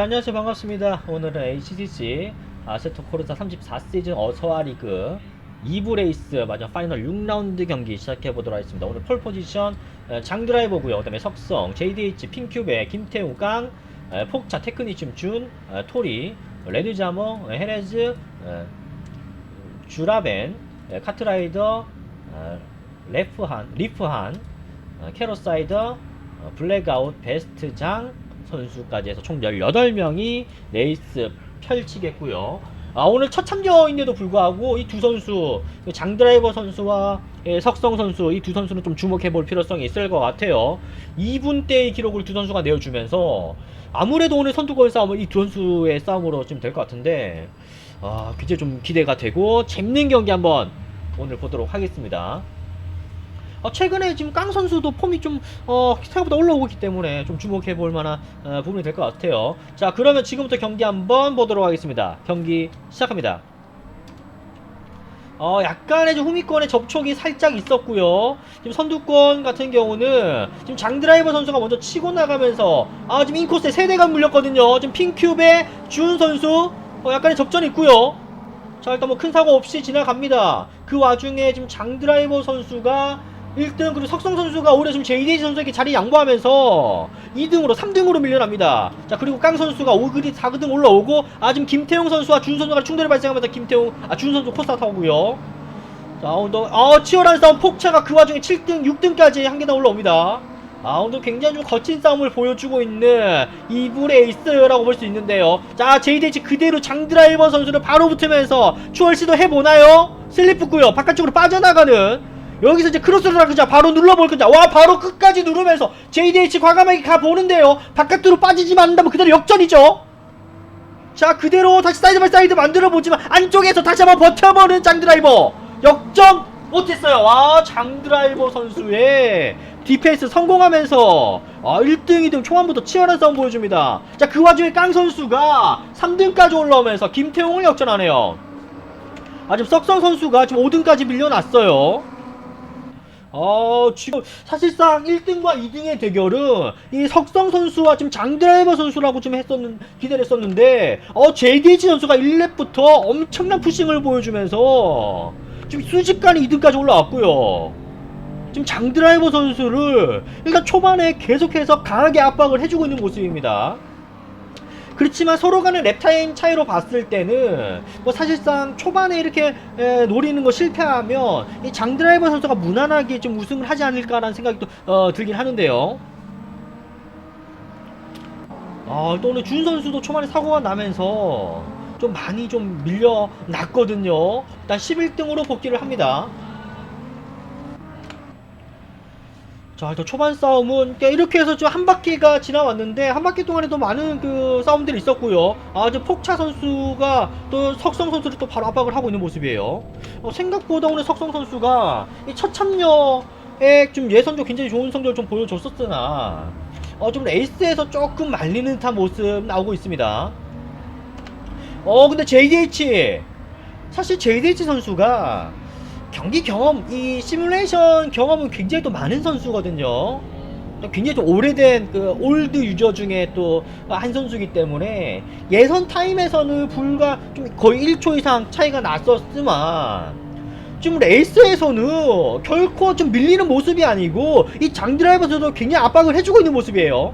자 안녕하세요. 반갑습니다. 오늘은 HCC 아세토 코르사 34시즌 어서와 리그 2부 레이스 마지막 파이널 6라운드 경기 시작해 보도록 하겠습니다. 오늘 폴 포지션 어, 장드라이버고요. 그 다음에 석성 JDH 핑큐베 김태우 깡 어, 폭차 테크니즘 준 어, 토리 레드자머 어, 헤레즈 어, 주라벤 어, 카트라이더 어, 레프한 리프한 어, 캐로사이더 어, 블랙아웃 베스트장 선수까지 해서 총 18명이 레이스 펼치겠고요. 아, 오늘 첫 참여인데도 불구하고 이 두 선수, 그 장드라이버 선수와 예, 석성 선수, 이 두 선수는 좀 주목해 볼 필요성이 있을 것 같아요. 2분대의 기록을 두 선수가 내어주면서 아무래도 오늘 선두권 싸움은 이 두 선수의 싸움으로 좀 될 것 같은데, 아, 굉장히 좀 기대가 되고 재밌는 경기 한번 오늘 보도록 하겠습니다. 어, 최근에 지금 깡 선수도 폼이 좀 어, 생각보다 올라오고 있기 때문에 좀 주목해 볼 만한 어, 부분이 될 것 같아요. 자, 그러면 지금부터 경기 한번 보도록 하겠습니다. 경기 시작합니다. 어, 약간의 좀 후미권의 접촉이 살짝 있었고요. 지금 선두권 같은 경우는 지금 장드라이버 선수가 먼저 치고 나가면서 아, 지금 인코스에 세대가 물렸거든요. 지금 핑큐베 준 선수 어, 약간의 접전이 있고요. 자, 일단 뭐 큰 사고 없이 지나갑니다. 그 와중에 지금 장드라이버 선수가 1등 그리고 석성 선수가 오히려 지금 JDH 선수에게 자리 양보하면서 2등으로 3등으로 밀려납니다. 자 그리고 깡 선수가 5그리 4등 올라오고 아 지금 김태용 선수와 준 선수가 충돌이 발생하면서 김태용 아준 선수 포스타 타고요. 자 오늘 아 치열한 싸움 폭차가 그 와중에 7등 6등까지 한 계단 올라옵니다. 아 오늘 굉장히 좀 거친 싸움을 보여주고 있는 이불의 에이스라고 볼 수 있는데요. 자 JDH 그대로 장드라이버 선수를 바로 붙으면서 추월 시도 해보나요? 슬립 붙고요. 바깥쪽으로 빠져나가는 여기서 이제 크로스를 그자. 바로 눌러볼 거자 와 바로 끝까지 누르면서 JDH 과감하게 가보는데요. 바깥으로 빠지지만 않는다면 그대로 역전이죠. 자 그대로 다시 사이드 바이 사이드 만들어보지만 안쪽에서 다시 한번 버텨보는 장드라이버. 역전 못했어요. 와 장드라이버 선수의 디펜스 성공하면서 아 1등 2등 초반부터 치열한 싸움 보여줍니다. 자 그 와중에 깡 선수가 3등까지 올라오면서 김태용을 역전하네요. 아 지금 석성 선수가 지금 5등까지 밀려났어요 어, 지금 사실상 1등과 2등의 대결은 이 석성 선수와 지금 장드라이버 선수라고 좀 했었는 기대를 했었는데 어 JDH 선수가 1렙부터 엄청난 푸싱을 보여주면서 지금 순식간에 2등까지 올라왔고요. 지금 장드라이버 선수를 일단 초반에 계속해서 강하게 압박을 해주고 있는 모습입니다. 그렇지만 서로 간의 랩타임 차이로 봤을 때는 뭐 사실상 초반에 이렇게 에, 노리는 거 실패하면 이 장드라이버 선수가 무난하게 좀 우승을 하지 않을까라는 생각이 또 어, 들긴 하는데요. 아, 또 오늘 준 선수도 초반에 사고가 나면서 좀 많이 좀 밀려났거든요. 일단 11등으로 복귀를 합니다. 자, 일단 초반 싸움은 이렇게 해서 좀 한 바퀴가 지나왔는데 한 바퀴 동안에도 많은 그 싸움들이 있었고요. 아, 저 폭차 선수가 또 석성 선수를 또 바로 압박을 하고 있는 모습이에요. 어, 생각보다 오늘 석성 선수가 이 첫 참여에 좀 예선적 굉장히 좋은 성적을 좀 보여줬었으나 어, 좀 에이스에서 조금 말리는 듯한 모습 나오고 있습니다. 어, 근데 JDH 사실 JDH 선수가 경기 경험, 이 시뮬레이션 경험은 굉장히 또 많은 선수거든요. 굉장히 좀 오래된 그 올드 유저 중에 또 한 선수이기 때문에 예선 타임에서는 불과 좀 거의 1초 이상 차이가 났었지만 지금 레이스에서는 결코 좀 밀리는 모습이 아니고 이 장드라이버에서도 굉장히 압박을 해주고 있는 모습이에요.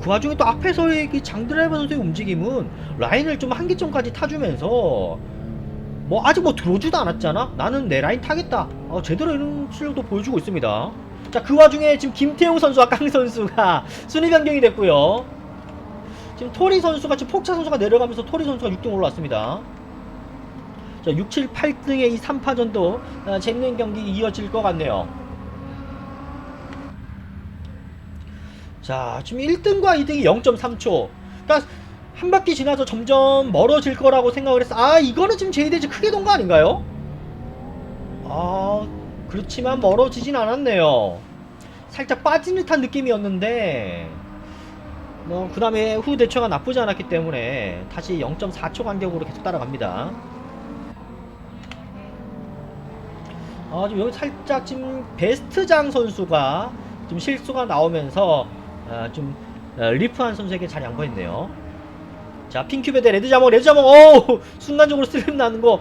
그 와중에 또 앞에서의 이 장드라이버 선수의 움직임은 라인을 좀 한계점까지 타주면서 뭐 아직 뭐 들어오지도 않았잖아? 나는 내 라인 타겠다. 어, 제대로 이런 실력도 보여주고 있습니다. 자 그 와중에 지금 김태용 선수와 깡 선수가 순위 변경이 됐고요. 지금 토리 선수가 지금 폭차 선수가 내려가면서 토리 선수가 6등 올라왔습니다. 자 6, 7, 8등의 이 3파전도 아, 재밌는 경기 이어질 것 같네요 자, 지금 1등과 2등이 0.3초. 그러니까 한 바퀴 지나서 점점 멀어질 거라고 생각을 했어. 아, 이거는 지금 제이데지 크게 돈 거 아닌가요? 아, 그렇지만 멀어지진 않았네요. 살짝 빠진 듯한 느낌이었는데, 뭐, 그 다음에 후 대처가 나쁘지 않았기 때문에 다시 0.4초 간격으로 계속 따라갑니다. 아, 지금 여기 살짝 지금 베스트장 선수가 지금 실수가 나오면서 아, 좀 어, 리프한 선수에게 잘 양보했네요. 자 핑큐베 대 레드 자몽 레드 자몽 오 순간적으로 슬립 나는 거.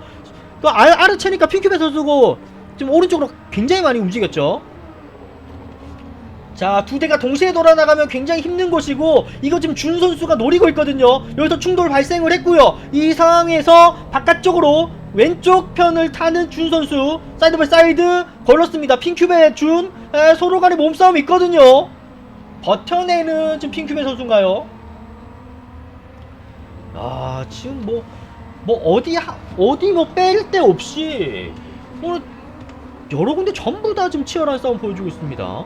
그 아, 아르체니까 핑큐베 선수고 지금 오른쪽으로 굉장히 많이 움직였죠. 자, 두 대가 동시에 돌아나가면 굉장히 힘든 것이고 이거 지금 준 선수가 노리고 있거든요. 여기서 충돌 발생을 했고요. 이 상황에서 바깥쪽으로 왼쪽 편을 타는 준 선수 사이드 바이 사이드 걸렸습니다. 핑큐베 준 에, 서로 간에 몸싸움 있거든요. 버텨내는 지금 핑큐베 선수인가요? 아, 지금 뭐뭐 어디 하, 어디 뭐 뺄 데 없이 오늘 여러 군데 전부 다 지금 치열한 싸움 보여주고 있습니다.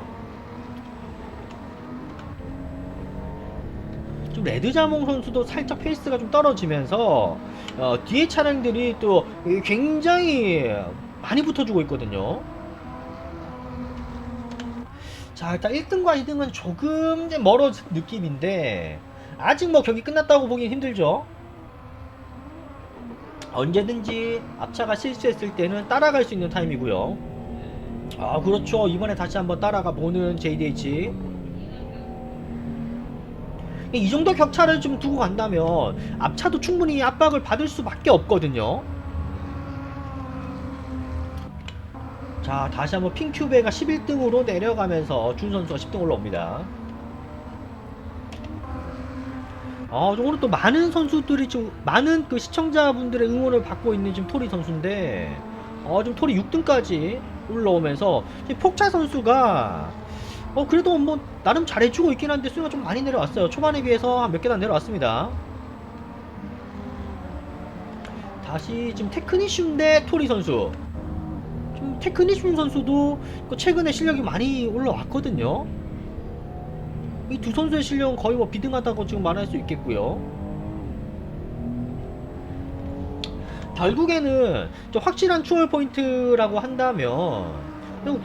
좀 레드자몽 선수도 살짝 페이스가 좀 떨어지면서 어, 뒤에 차량들이 또 굉장히 많이 붙어주고 있거든요. 자 일단 1등과 2등은 조금 멀어진 느낌인데 아직 뭐 경기 끝났다고 보긴 힘들죠. 언제든지 앞차가 실수했을 때는 따라갈 수 있는 타임이고요. 아 그렇죠. 이번에 다시 한번 따라가 보는 JDH. 이 정도 격차를 좀 두고 간다면 앞차도 충분히 압박을 받을 수밖에 없거든요. 자 다시 한번 핑큐베가 11등으로 내려가면서 준 선수가 10등 올라옵니다. 아, 오늘 또 많은 선수들이 좀 많은 그 시청자분들의 응원을 받고 있는 지금 토리 선수인데, 어, 지금 토리 6등까지 올라오면서 지금 폭차 선수가 어 그래도 뭐 나름 잘해주고 있긴 한데 수위가 좀 많이 내려왔어요. 초반에 비해서 한 몇 계단 내려왔습니다. 다시 지금 테크니슘 대 토리 선수. 좀 테크니슘 선수도 그 최근에 실력이 많이 올라왔거든요. 이 두 선수의 실력은 거의 뭐 비등하다고 지금 말할 수 있겠고요. 결국에는 좀 확실한 추월 포인트라고 한다면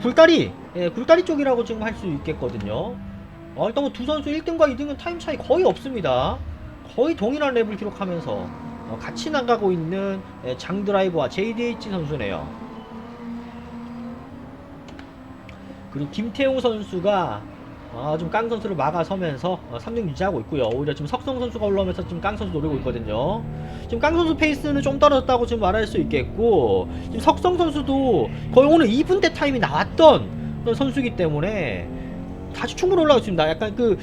굴다리, 예, 굴다리 쪽이라고 지금 할 수 있겠거든요. 어, 일단 뭐 두 선수 1등과 2등은 타임 차이 거의 없습니다. 거의 동일한 랩을 기록하면서 어, 같이 나가고 있는 예, 장 드라이버와 JDH 선수네요. 그리고 김태용 선수가 아, 좀깡 선수를 막아서면서 어, 3등 유지하고 있고요. 오히려 지금 석성 선수가 올라오면서 지금 깡 선수 노리고 있거든요. 지금 깡 선수 페이스는 좀 떨어졌다고 지금 말할 수 있겠고 지금 석성 선수도 거의 오늘 2분대 타임이 나왔던 그런 선수이기 때문에 다시 충분히 올라갈 수 있습니다. 약간 그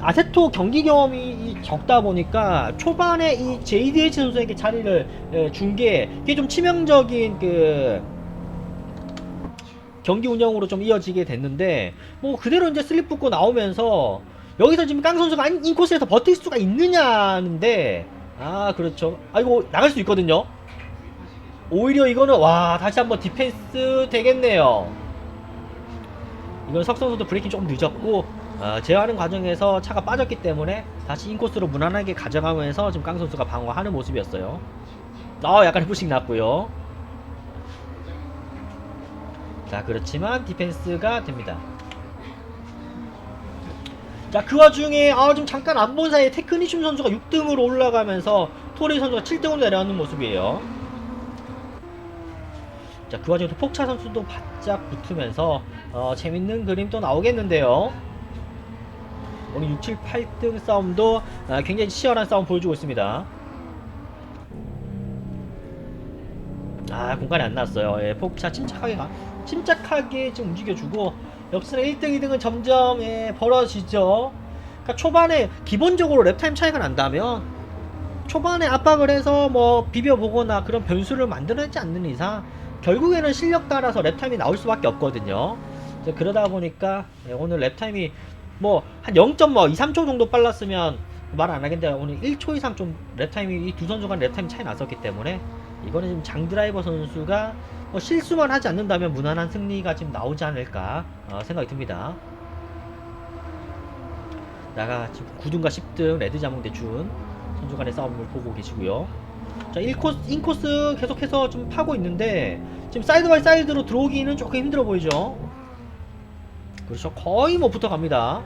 아세토 경기 경험이 적다 보니까 초반에 이 JDH 선수에게 자리를 준 게 이게 좀 치명적인 그 경기 운영으로 좀 이어지게 됐는데 뭐 그대로 이제 슬립 붙고 나오면서 여기서 지금 깡 선수가 인- 인코스에서 버틸 수가 있느냐는데 아 그렇죠. 아이고 나갈 수 있거든요. 오히려 이거는 와 다시 한번 디펜스 되겠네요. 이건 석 선수도 브레이킹 조금 늦었고 어, 제어하는 과정에서 차가 빠졌기 때문에 다시 인코스로 무난하게 가져가면서 지금 깡 선수가 방어하는 모습이었어요. 아 약간 푸싱 났고요 자 그렇지만 디펜스가 됩니다. 자 그 와중에 아 좀 잠깐 안 본 사이에 테크니슘 선수가 6등으로 올라가면서 토리 선수가 7등으로 내려가는 모습이에요. 자 그 와중에 또 폭차 선수도 바짝 붙으면서 어, 재밌는 그림 또 나오겠는데요. 오늘 6, 7, 8등 싸움도 아, 굉장히 치열한 싸움 보여주고 있습니다. 아 공간이 안 났어요. 예, 폭차 침착하게 가, 침착하게 좀 움직여주고 역시나 1등, 2등은 점점 예, 벌어지죠. 그러니까 초반에 기본적으로 랩타임 차이가 난다면 초반에 압박을 해서 뭐 비벼보거나 그런 변수를 만들어내지 않는 이상 결국에는 실력 따라서 랩타임이 나올 수밖에 없거든요. 그러다 보니까 예, 오늘 랩타임이 뭐 한 0.2, 3초 정도 빨랐으면 말 안 하겠는데 오늘 1초 이상 좀 랩타임이 이 두 선수 간 랩타임 차이 났었기 때문에 이거는 지금 장 드라이버 선수가 뭐 실수만 하지 않는다면 무난한 승리가 지금 나오지 않을까 어, 생각이 듭니다. 나가 지금 9등과 10등 레드 자몽 대준 선수 간의 싸움을 보고 계시고요. 자, 1코스, 인코스 계속해서 좀 파고 있는데 지금 사이드 바이 사이드로 들어오기는 조금 힘들어 보이죠. 그렇죠. 거의 뭐 붙어갑니다.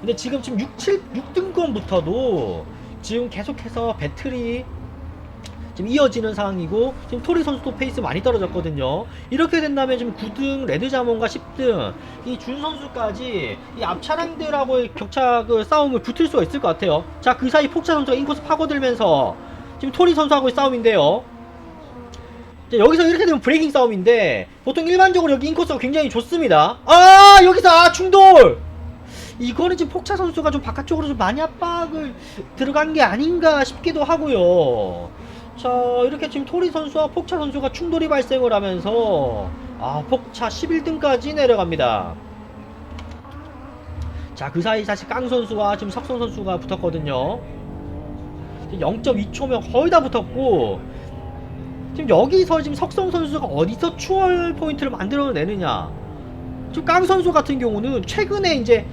근데 지금 지금 6, 7, 6등권부터도 지금 계속해서 배틀이 지금 이어지는 상황이고 지금 토리 선수도 페이스 많이 떨어졌거든요. 이렇게 된다면 지금 9등 레드 자몬과 10등 이 준 선수까지 이 앞 차량들하고의 격차 그 싸움을 붙을 수가 있을 것 같아요. 자 그 사이 폭차 선수가 인코스 파고들면서 지금 토리 선수하고의 싸움인데요. 자, 여기서 이렇게 되면 브레이킹 싸움인데 보통 일반적으로 여기 인코스가 굉장히 좋습니다. 아 여기서 아 충돌. 이거는 지금 폭차 선수가 좀 바깥쪽으로 좀 많이 압박을 들어간 게 아닌가 싶기도 하고요. 자 이렇게 지금 토리 선수와 폭차 선수가 충돌이 발생을 하면서 아 폭차 11등까지 내려갑니다. 자 그 사이 사실 깡 선수와 지금 석성 선수가 붙었거든요. 0.2초면 거의 다 붙었고 지금 여기서 지금 석성 선수가 어디서 추월 포인트를 만들어내느냐 지금 깡 선수 같은 경우는 최근에 이제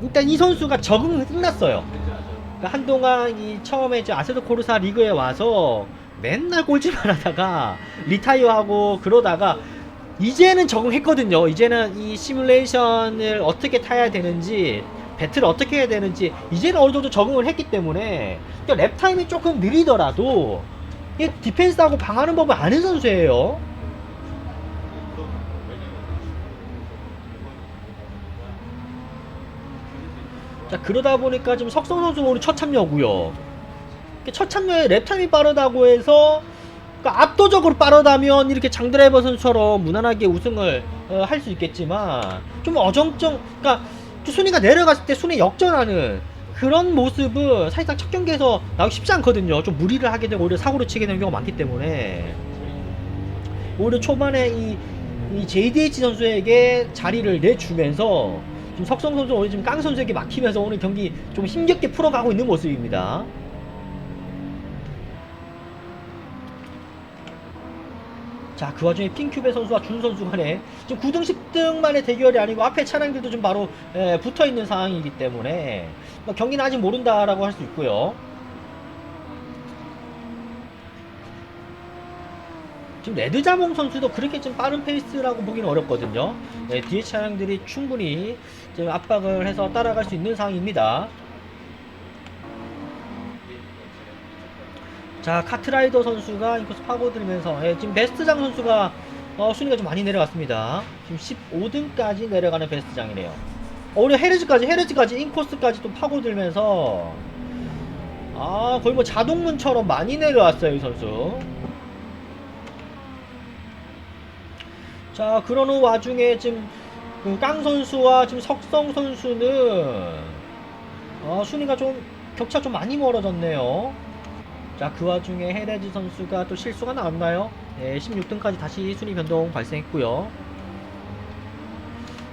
일단 이 선수가 적응은 끝났어요 그러니까 한동안 이 처음에 이제 아세도 코르사 리그에 와서 맨날 꼴찌만 하다가 리타이어하고 그러다가 이제는 적응했거든요 이제는 이 시뮬레이션을 어떻게 타야 되는지 배틀을 어떻게 해야 되는지 이제는 어느 정도 적응을 했기 때문에 그러니까 랩 타임이 조금 느리더라도 이 디펜스하고 방하는 법을 아는 선수예요. 자 그러다 보니까 지금 석성 선수가 오늘 첫 참여고요. 첫 참여에 랩 타임이 빠르다고 해서 그러니까 압도적으로 빠르다면 이렇게 장드라이버 선수처럼 무난하게 우승을 어, 할 수 있겠지만 좀 어정쩡 그러니까 좀 순위가 내려갔을 때 순위 역전하는 그런 모습은 사실상 첫 경기에서 나오기 쉽지 않거든요. 좀 무리를 하게 되고 오히려 사고를 치게 되는 경우가 많기 때문에 오히려 초반에 이, 이 JDH 선수에게 자리를 내주면서 지금 석성 선수 오늘 지금 깡 선수에게 막히면서 오늘 경기 좀 힘겹게 풀어가고 있는 모습입니다. 자, 그 와중에 핑큐베 선수와 준 선수 간에 지금 9등, 10등만의 대결이 아니고 앞에 차량들도 좀 바로 에, 붙어 있는 상황이기 때문에 뭐 경기는 아직 모른다라고 할 수 있고요. 지금 레드자몽 선수도 그렇게 좀 빠른 페이스라고 보기는 어렵거든요. 네, 뒤에 차량들이 충분히 지금 압박을 해서 따라갈 수 있는 상황입니다. 자 카트라이더 선수가 인코스 파고들면서 예, 지금 베스트장 선수가 어, 순위가 좀 많이 내려갔습니다. 지금 15등까지 내려가는 베스트장이네요. 어, 오히려 헤르즈까지 헤르즈까지 인코스까지 또 파고들면서 아 거의 뭐 자동문처럼 많이 내려왔어요 이 선수. 자 그러는 와중에 지금 그 깡 선수와 지금 석성 선수는 어, 순위가 좀 격차 좀 많이 멀어졌네요. 자, 그 와중에 헤레즈 선수가 또 실수가 나왔나요? 네, 16등까지 다시 순위 변동 발생했고요.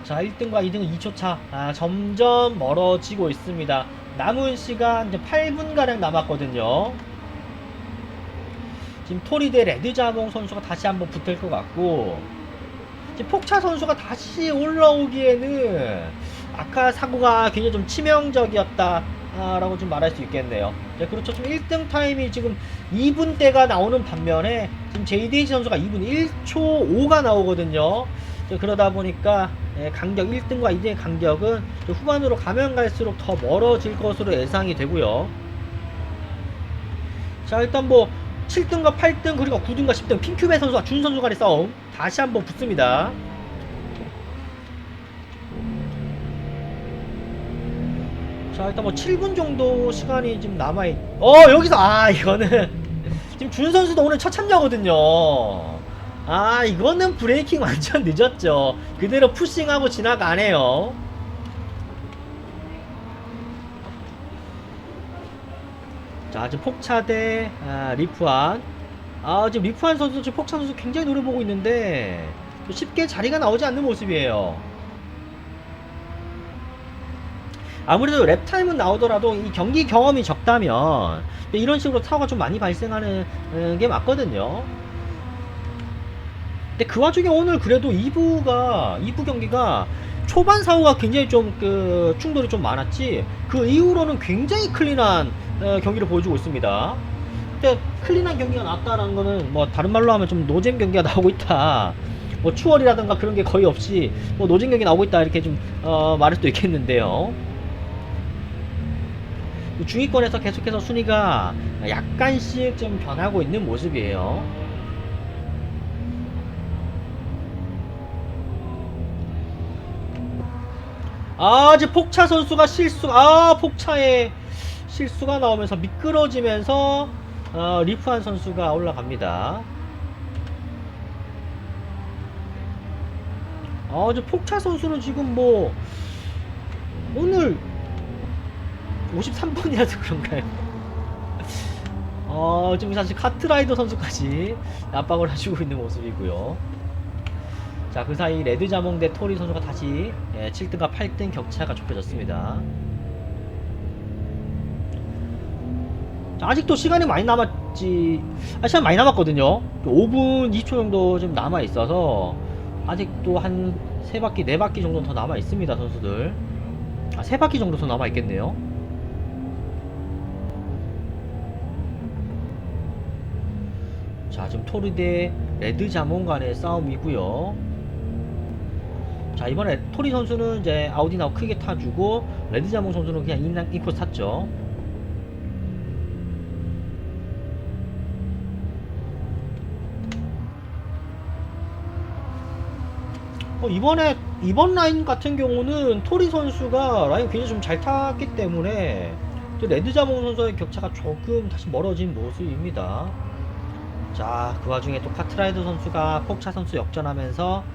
자, 1등과 2등은 2초 차. 아, 점점 멀어지고 있습니다. 남은 시간 이제 8분가량 남았거든요. 지금 토리 대 레드자몽 선수가 다시 한번 붙을 것 같고, 폭차 선수가 다시 올라오기에는 아까 사고가 굉장히 좀 치명적이었다. 아, 라고 좀 말할 수 있겠네요. 네, 그렇죠. 지금 1등 타임이 지금 2분대가 나오는 반면에 지금 JDH 선수가 2분 1초 5가 나오거든요. 네, 그러다 보니까 네, 간격 1등과 2등의 간격은 후반으로 가면 갈수록 더 멀어질 것으로 예상이 되고요. 자, 일단 뭐 7등과 8등 그리고 9등과 10등 핑큐베 선수와 준 선수 간의 싸움 다시 한번 붙습니다. 자 일단 뭐 7분 정도 시간이 지금 남아있 어 여기서 아 이거는 지금 준 선수도 오늘 첫 참여거든요. 아 이거는 브레이킹 완전 늦었죠. 그대로 푸싱하고 지나가네요 자 지금 폭차 대 아, 리프한 아 지금 리프한 선수 지금 폭차 선수 굉장히 노려보고 있는데 쉽게 자리가 나오지 않는 모습이에요. 아무래도 랩타임은 나오더라도 이 경기 경험이 적다면 이런 식으로 사고가 좀 많이 발생하는 어, 게 맞거든요. 근데 그 와중에 오늘 그래도 2부가 2부 경기가 초반 사고가 굉장히 좀 그 충돌이 좀 많았지. 그 이후로는 굉장히 클린한 어, 경기를 보여주고 있습니다. 근데 클린한 경기가 나왔다라는 거는 뭐 다른 말로 하면 좀 노잼 경기가 나오고 있다. 뭐 추월이라든가 그런 게 거의 없이 뭐 노잼 경기 나오고 있다 이렇게 좀 어, 말할 수도 있겠는데요. 그 중위권에서 계속해서 순위가 약간씩 좀 변하고 있는 모습이에요. 아, 이제 폭차 선수가 실수, 아, 폭차에 실수가 나오면서 미끄러지면서 어, 리프한 선수가 올라갑니다. 아, 이제 폭차 선수는 지금 뭐 오늘 53번이라서 그런가요? 어, 지금 사실 카트라이더 선수까지 압박을 해주고 있는 모습이고요. 자, 그 사이 레드 자몽 대 토리 선수가 다시 예, 7등과 8등 격차가 좁혀졌습니다. 자, 아직도 시간이 많이 남았지. 아, 시간 많이 남았거든요. 5분 2초 정도 좀 남아 있어서 아직도 한세 바퀴, 네 바퀴 정도 더 남아 있습니다, 선수들. 아, 세 바퀴 정도 더 남아 있겠네요. 자, 지금 토르 대 레드 자몽 간의 싸움이고요. 자, 이번에 토리 선수는 이제 아우디 나우 크게 타주고 레드 자몽 선수는 그냥 인코스 탔죠. 어, 이번에 이번 라인 같은 경우는 토리 선수가 라인 굉장히 좀 잘 탔기 때문에 또 레드 자몽 선수의 격차가 조금 다시 멀어진 모습입니다. 자, 그 와중에 또 카트라이더 선수가 폭차 선수 역전하면서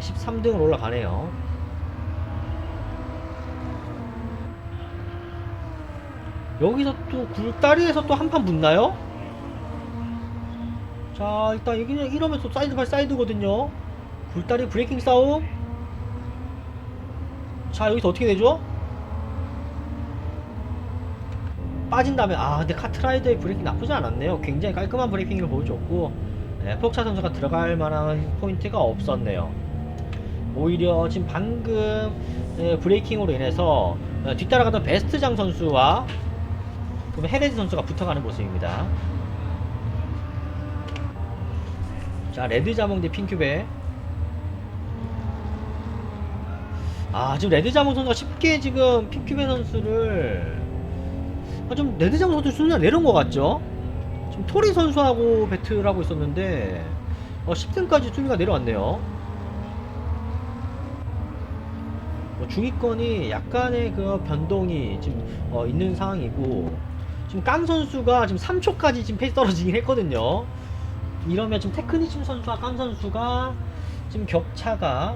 13등으로 올라가네요. 여기서 또 굴다리에서 또 한 판 붙나요? 자, 일단 여기 이러면 또 사이드 바이 사이드거든요. 굴다리 브레이킹 싸움. 자, 여기서 어떻게 되죠? 빠진 다음에 아 근데 카트라이더의 브레이킹 나쁘지 않았네요 굉장히 깔끔한 브레이킹을 보여줬고 네, 폭차 선수가 들어갈 만한 포인트가 없었네요 오히려 지금 방금 네, 브레이킹으로 인해서 어, 뒤따라가던 베스트장 선수와 그럼 헤레즈 선수가 붙어가는 모습입니다 자 레드 자몽 대 핑큐베 아 지금 레드 자몽 선수가 쉽게 지금 핑큐베 선수를 아, 좀 레드장 선수 순위가 내려온 것 같죠? 지금 토리 선수하고 배틀 하고 있었는데 어, 10등까지 순위가 내려왔네요. 뭐 중위권이 약간의 그 변동이 지금 어, 있는 상황이고 지금 깡 선수가 지금 3초까지 지금 페이스 떨어지긴 했거든요. 이러면 지금 테크니즘 선수와 깡 선수가 지금 격차가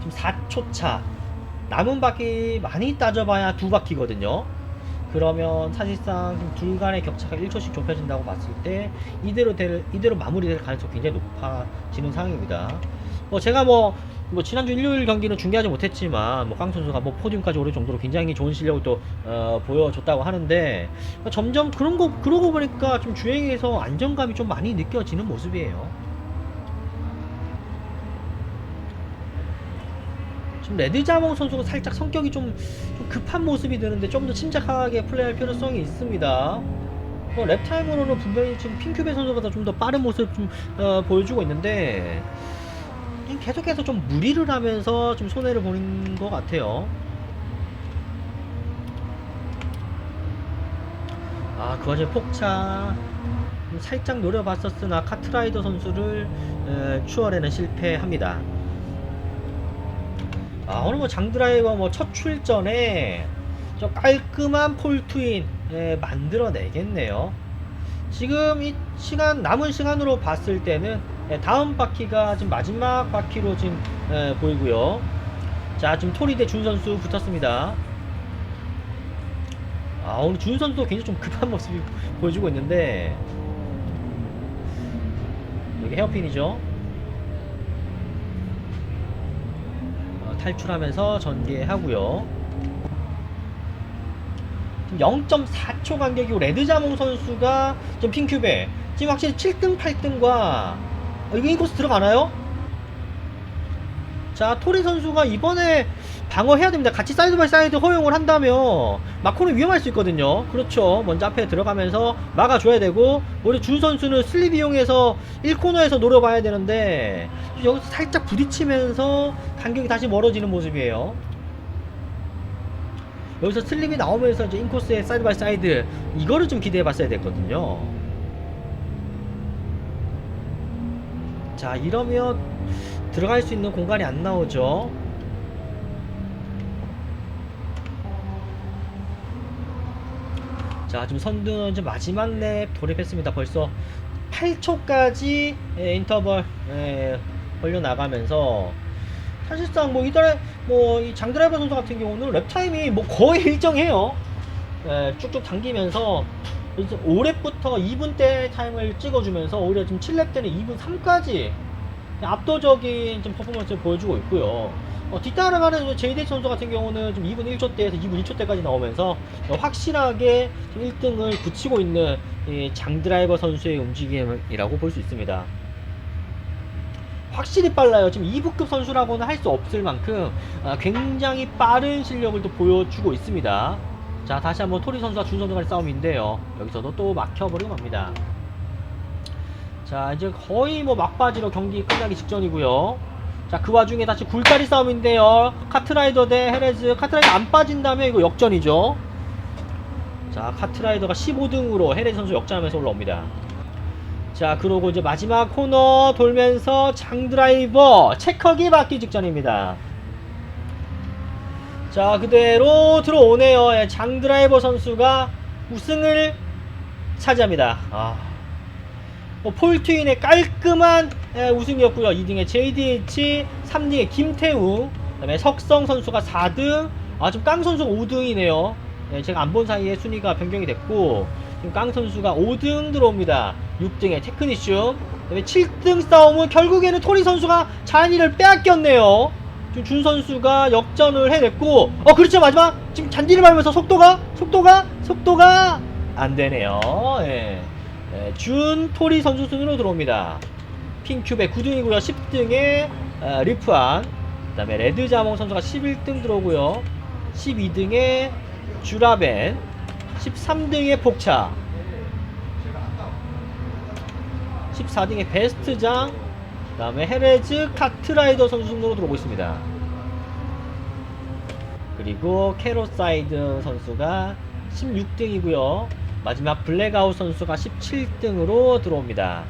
지금 4초 차 남은 바퀴 많이 따져봐야 두 바퀴거든요. 그러면 사실상 둘 간의 격차가 1초씩 좁혀진다고 봤을 때 이대로 될 이대로 마무리될 가능성이 굉장히 높아지는 상황입니다. 뭐 제가 뭐, 뭐 지난주 일요일 경기는 중계하지 못했지만 뭐깡 선수가 뭐 포디움까지 오를 정도로 굉장히 좋은 실력을 또 어, 보여줬다고 하는데 점점 그런 거 그러고 보니까 좀 주행에서 안정감이 좀 많이 느껴지는 모습이에요. 지금 레드자몽 선수가 살짝 성격이 좀, 좀 급한 모습이 드는데 좀 더 침착하게 플레이할 필요성이 있습니다. 어, 랩타임으로는 분명히 지금 핑큐베 선수보다 좀 더 빠른 모습 좀 어, 보여주고 있는데 좀 계속해서 좀 무리를 하면서 좀 손해를 보는 것 같아요. 아, 그 와중에 폭차 좀 살짝 노려봤었으나 카트라이더 선수를 에, 추월에는 실패합니다. 아, 오늘 뭐 장드라이버 뭐 첫 출전에 좀 깔끔한 폴트인 예, 만들어내겠네요. 지금 이 시간 남은 시간으로 봤을 때는 예, 다음 바퀴가 지금 마지막 바퀴로 지금 예, 보이고요. 자, 지금 토리 대 준 선수 붙었습니다. 아, 오늘 준 선수도 굉장히 좀 급한 모습이 보여주고 있는데 여기 헤어핀이죠. 탈출하면서 전개하고요. 지금 0.4초 간격이고 레드자몽 선수가 지금 핑큐베 지금 확실히 7등 8등과 어, 이거 인코스 들어가나요? 자 토리 선수가 이번에 방어해야 됩니다. 같이 사이드 바이 사이드 허용을 한다면 마코는 위험할 수 있거든요. 그렇죠. 먼저 앞에 들어가면서 막아줘야 되고 우리 준 선수는 슬립 이용해서 1코너에서 노려봐야 되는데 여기서 살짝 부딪히면서 간격이 다시 멀어지는 모습이에요. 여기서 슬립이 나오면서 이제 인코스의 사이드 바이 사이드 이거를 좀 기대해 봤어야 됐거든요. 자, 이러면 들어갈 수 있는 공간이 안 나오죠. 자, 지금 선두는 이제 마지막 랩 돌입했습니다. 벌써 8초까지 인터벌 예, 벌려 나가면서 사실상 뭐 이달에 뭐이 장드라이버 선수 같은 경우는 랩 타임이 뭐 거의 일정해요. 예, 쭉쭉 당기면서 5랩부터 2분대 타임을 찍어주면서 오히려 지금 7랩 때는 2분 3까지 압도적인 좀 퍼포먼스를 보여주고 있고요. 어, 뒤따라가는 제이데이 선수 같은 경우는 좀 2분 1초 대에서 2분 2초 대까지 나오면서 어, 확실하게 1등을 붙이고 있는 이 장드라이버 선수의 움직임이라고 볼 수 있습니다. 확실히 빨라요. 지금 2부급 선수라고는 할 수 없을 만큼 아, 굉장히 빠른 실력을 또 보여주고 있습니다. 자, 다시 한번 토리 선수와 준 선수 간의 싸움인데요. 여기서도 또 막혀버리고 맙니다. 자, 이제 거의 뭐 막바지로 경기 끝나기 직전이고요. 자, 그 와중에 다시 굴다리 싸움인데요. 카트라이더 대 헤레즈. 카트라이더 안 빠진다면 이거 역전이죠. 자, 카트라이더가 15등으로 헤레즈 선수 역전하면서 올라옵니다. 자, 그러고 이제 마지막 코너 돌면서 장드라이버 체커기 받기 직전입니다. 자, 그대로 들어오네요. 예, 장드라이버 선수가 우승을 차지합니다. 아. 뭐 폴트윈의 깔끔한 예, 우승이었고요. 2등에 JDH, 3등에 김태우, 그다음에 석성 선수가 4등, 아 지금 깡 선수가 5등이네요. 예, 제가 안 본 사이에 순위가 변경이 됐고 지금 깡 선수가 5등 들어옵니다. 6등에 테크니슘, 그다음에 7등 싸움은 결국에는 토리 선수가 잔이를 빼앗겼네요. 지금 준 선수가 역전을 해냈고, 어 그렇죠 마지막 지금 잔디를 밟으면서 속도가 속도가 속도가 안 되네요. 예. 예, 준 토리 선수 순으로 들어옵니다. 핑큐베 9등이고요. 10등에 어, 리프안, 그다음에 레드 자몽 선수가 11등 들어오고요. 12등에 주라벤, 13등에 폭차, 14등에 베스트장, 그 다음에 헤레즈 카트라이더 선수 순으로 들어오고 있습니다. 그리고 캐로사이드 선수가 16등이고요. 마지막 블랙아웃 선수가 17등으로 들어옵니다.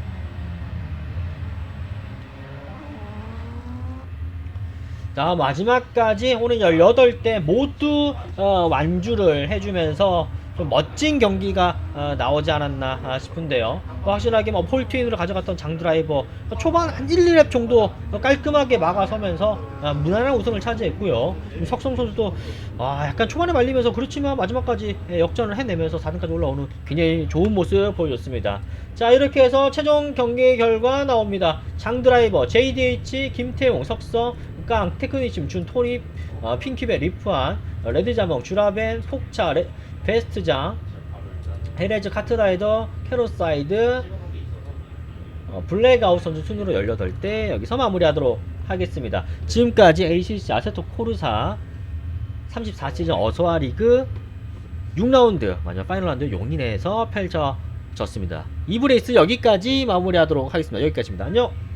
자 마지막까지 오늘 18대 모두 어, 완주를 해주면서 좀 멋진 경기가 어, 나오지 않았나 아, 싶은데요. 뭐 확실하게 뭐 폴트윈으로 가져갔던 장드라이버 뭐 초반 한 1, 2랩 정도 깔끔하게 막아서면서 아, 무난한 우승을 차지했고요. 석성 선수도 아, 약간 초반에 말리면서 그렇지만 마지막까지 예, 역전을 해내면서 4등까지 올라오는 굉장히 좋은 모습 보여줬습니다. 자 이렇게 해서 최종 경기 결과 나옵니다. 장드라이버 JDH 김태용 석성 깡, 테크니즘, 준, 토립, 어, 핑키베, 리프안, 어, 레드자몽, 주라벤, 폭차, 레, 베스트장, 헤레즈, 카트라이더, 캐로사이드, 어, 블랙아웃 선수 순으로 18대 여기서 마무리하도록 하겠습니다. 지금까지 ACC 아세토 코르사 34시즌 어서와 리그 6라운드 마지막 파이널 라운드 용인에서 펼쳐졌습니다. 2부 레이스 여기까지 마무리하도록 하겠습니다. 여기까지입니다. 안녕!